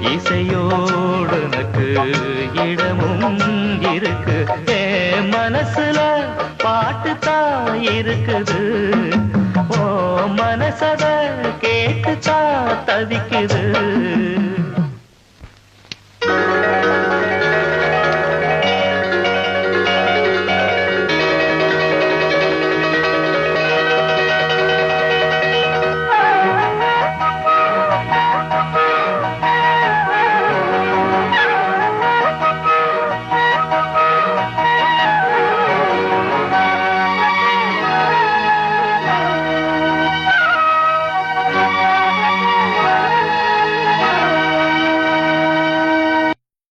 இசையோடு எனக்கு இடமும் இருக்கு. ஏ மனசுல பாட்டு தான் இருக்குது. ஓ மனசத கேட்டு தவிக்குது.